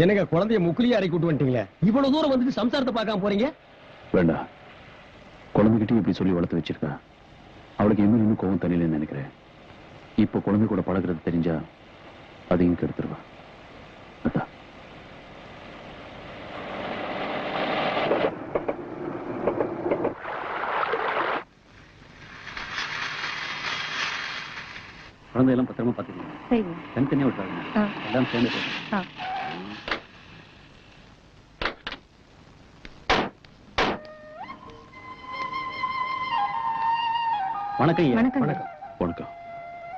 என்னங்க குழந்தைய முக்குலியா இறக்கி விட்டு வந்துட்டீங்களே? இவ்வளவு தூரம் வந்துட்டு சம்சாரத்தை பார்க்காம போறீங்க? வேண்டாம் குழந்தைகிட்டயும் இப்படி சொல்லி வளர்த்து வச்சிருக்கா. அவளுக்கு இன்னும் இன்னும் கோவம் நினைக்கிறேன். இப்போ குழந்தை கூட பழகுறது தெரிஞ்சா அதையும் கெடுத்துருவா அதான் குழந்தையெல்லாம் பத்திரமா பார்த்துக்கணும் தனித்தனியாக விட்டாங்க எல்லாம் சேர்ந்து வணக்கம். வணக்கம். வணக்கம்.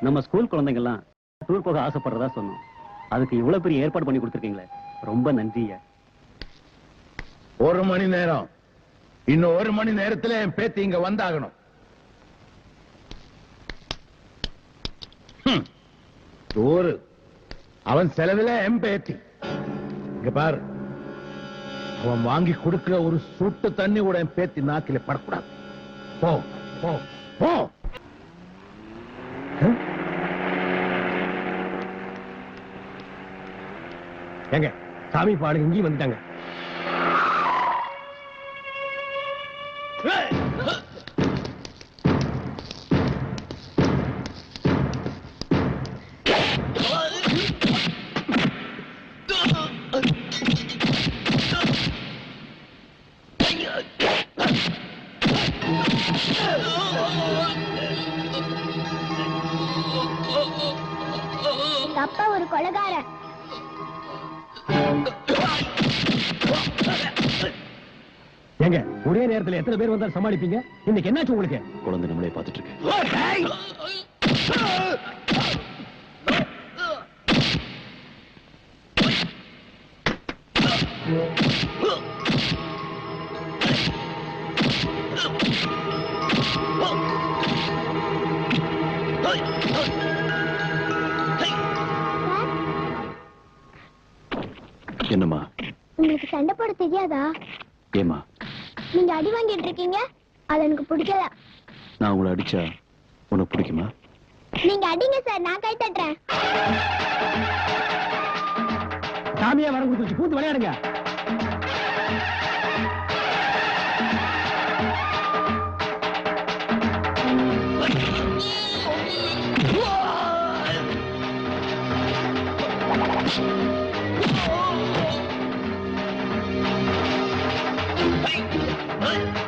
நம்ம ஸ்கூல் குழந்தைங்கெல்லாம் டூர் போக ஆசைப்படுறதா சொன்னோம். அதுக்கு இவ்வளவு பெரிய ஏற்பாடு பண்ணி கொடுத்துருக்கீங்களே. ரொம்ப நன்றியா ஒரு மணி நேரம். இன்னும் ஒரு மணி நேரத்துல என் பேத்தி இங்க வந்தாகணும். ஹம். டூரு அவன் செலவுல என் பேத்தி. இங்க பாரு. அவன் வாங்கி கொடுக்கிற ஒரு சுட்டு தண்ணி கூட என் பேத்தி நாக்கில படக்கூடாது. போ போ. போ. எங்க ஏங்க சாமி பாடுங்க இங்கேயும் வந்துட்டாங்க. ஏங்க ஒரே நேரத்துல எத்தனை பேர் வந்தாலும் சமாளிப்பீங்க? இன்னைக்கு என்னாச்சு உங்களுக்கு? குழந்தை நம்மளே பார்த்துட்டு இருக்கு என்னம்மா? உங்களுக்கு சண்டை போட தெரியாதா? ஏமா நீங்க அடி வாங்கிட்டு இருக்கீங்க அது எனக்கு பிடிக்கல. நான் உங்களை அடிச்சா உனக்கு பிடிக்குமா? நீங்க அடிங்க சார் நான் கை தட்டுறேன். சாமியா வர கொடுத்துருச்சு பூந்து விளையாடுங்க. Huh?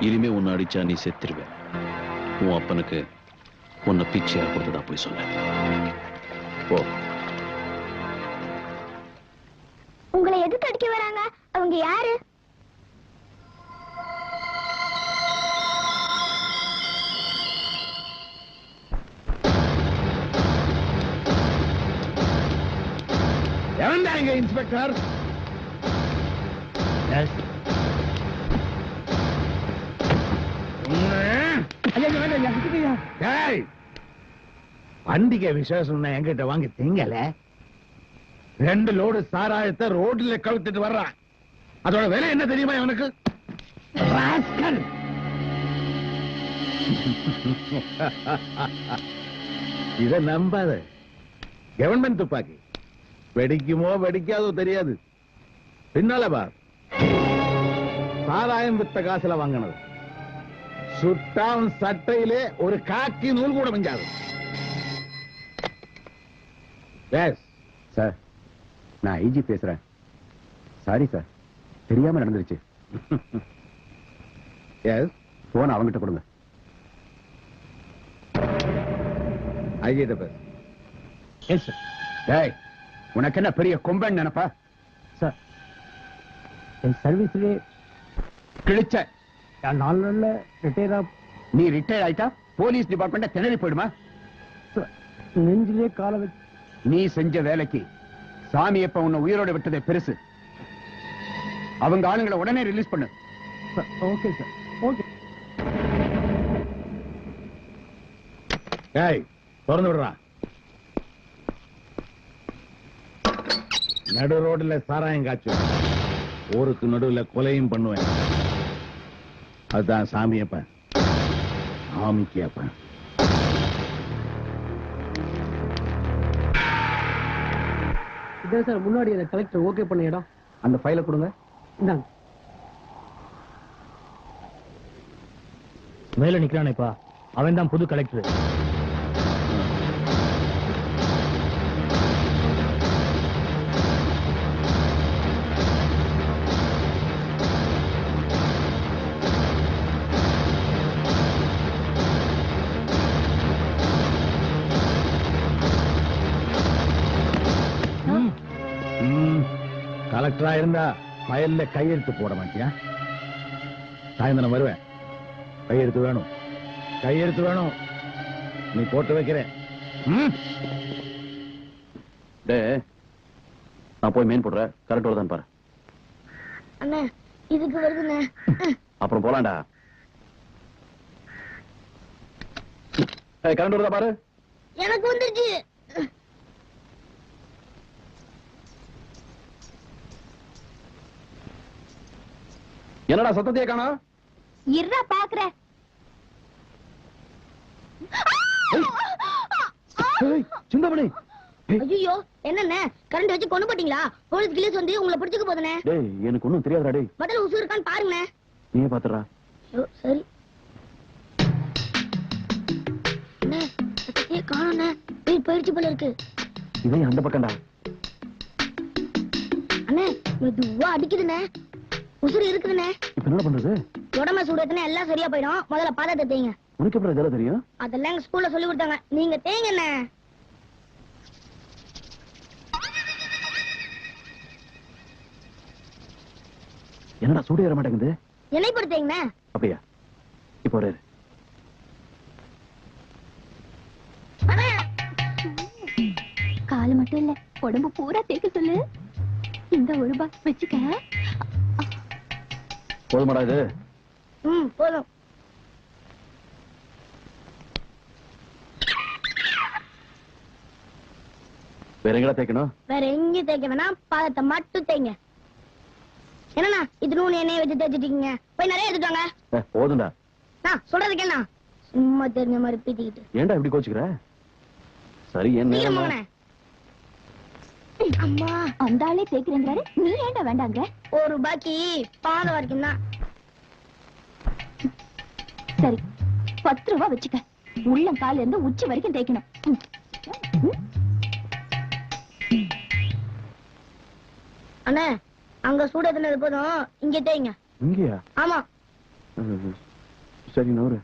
இனிமே உன்னை அடிச்சா நீ செத்துருவேன். உன் அப்பனுக்கு உன்னை பிச்சையா கொடுத்ததா போய் சொன்ன போ. உங்களை எதுக்கு அடிக்க வராங்க. அவங்க யாரு? இன்ஸ்பெக்டர்? பண்டிகை விசேஷம் எங்கிட்ட வாங்கி திங்கல. ரெண்டு லோடு சாராயத்தை ரோட்ல கவுத்துட்டு வர்றான் அதோட விலை என்ன தெரியுமா இவனுக்கு? இத நம்பாத. கவர்மெண்ட் துப்பாக்கி. வெடிக்குமோ வெடிக்காதோ தெரியாது. பின்னால பார் சாராயம் வித்த காசுல வாங்கினது. சுட்டான் சட்டையிலே ஒரு காக்கி நூல் கூட மிஞ்சாது. எஸ் சார் நான் ஐஜி பேசுறேன். சாரி சார் தெரியாம நடந்துருச்சு. எஸ் போன் அவங்கிட்ட கொடுங்க. ஐஜிட்ட பேசு. எஸ் சார் டேய் உனக்கு என்ன பெரிய கொம்பன் நினைப்பா? சார் என் சர்வீஸ்லயே கிழிச்ச. நாலு நாள்ல ரிட்டையர் நீ ரிட்டையர் ஆயிட்டா போலீஸ் டிபார்ட்மெண்ட் திணறி போயிடுமா? நெஞ்சிலே கால வச்சு நீ செஞ்ச வேலைக்கு சாமி எப்ப உன்னை உயிரோட விட்டதே பெருசு. அவங்க ஆளுங்களை உடனே ரிலீஸ் பண்ணு. ஓகே சார் ஓகே ஏய் திறந்து விடுறான் நடு ரோடுல சாராயம் காய்ச்சும் ஊருக்கு நடுவுல கொலையும் பண்ணுவேன். அதுதான் சாமியப்பன் சாமிக்கு அப்பன். இதான் சார் முன்னாடி அந்த கலெக்டர் ஓகே பண்ண இடம். அந்த ஃபைலை கொடுங்க. இந்தாங்க. மேல நிக்கிறானேப்பா. அவன் தான் புது கலெக்டர் கலெக்டரா இருந்தா ஃபைல்ல கையெழுத்து போட மாட்டியா? சாயந்தரம் வருவேன். கையெழுத்து வேணும். கையெழுத்து வேணும். நீ போட்டு வைக்கிறேன். நான் போய் மெயின் போடுறேன். கரெக்ட் வருதான்னு பாரு. அண்ணே இதுக்கு வருதுண்ணே. அப்புறம் போலாம்டா. ஏய் கரண்ட் வருதா பாரு. எனக்கு வந்துருச்சு. என்னடா சத்தத்தையே காணா? இருடா பாக்குறேன். சிந்தாமணி. ஐயோ என்னண்ணே கரண்ட் வச்சு கொண்டு போட்டீங்களா? போலீஸ் கிளீஸ் வந்து உங்களை பிடிச்சுக்க போதுனே. டேய் எனக்கு ஒண்ணும் தெரியாதுடா டேய். முதல்ல உசு இருக்கான்னு பாருங்கண்ணே நீயே பாத்துறா சரி. அண்ணே சத்தத்தையே காணோண்ணே. போயிடுச்சு போல இருக்கு. இவன் அந்த பக்கம்டா. அண்ணே மெதுவா அடிக்குதுண்ணே. உசுறு இருக்குதுண்ணே. இப்ப என்ன பண்றது? உடம்ப சூடத்துனா எல்லாம் சரியா போயிடும். முதல்ல பாதத்தை தேய்ங்க. உனக்கு எப்படி இதெல்லாம் தெரியும்? அதெல்லாம் எங்க ஸ்கூல்ல சொல்லி கொடுத்தாங்க. நீங்க தேங்கண்ணே என்னடா சூடு ஏற மாட்டேங்குது? என்னை பொறுத்தீங்கண்ணே அப்படியா? இப்போ ஒரு கால் மட்டும் இல்ல உடம்பு பூரா தேய்க்க சொல்லு. இந்த ஒரு பாக்ஸ் வச்சுக்க. போதுமாடா இது. ம் போதும். வேற எங்கடா தேய்க்கணும்? வேற எங்கேயும் தேய்க்க வேணாம். பாதத்தை மட்டும் தேய்ங்க. என்னண்ணா இது நூறு எண்ணெய் வச்சு தேய்ச்சிட்டீங்க போய் நிறைய எடுத்துட்டாங்க போதும்டா. நான் சொல்றதுக்கு என்ன? சும்மா தெரிஞ்ச மாதிரி பீத்திக்கிட்டு. ஏன்டா இப்படி கோச்சுக்கிற? சரி என்ன அம்மா. அந்த ஆளே தேய்க்கிறேங்கிறாரு. நீ ஏன்டா வேண்டாங்க ஒரு ரூபாய்க்கு பாத வரைக்கும் தான் சரி பத்து ரூபா வச்சுக்க. உள்ளம் கால இருந்து உச்சி வரைக்கும் தேய்க்கணும். அண்ணே அங்க சூடு எத்தனை போதும்? இங்க தேய்ங்க. இங்கயா? ஆமா. சரி நவரு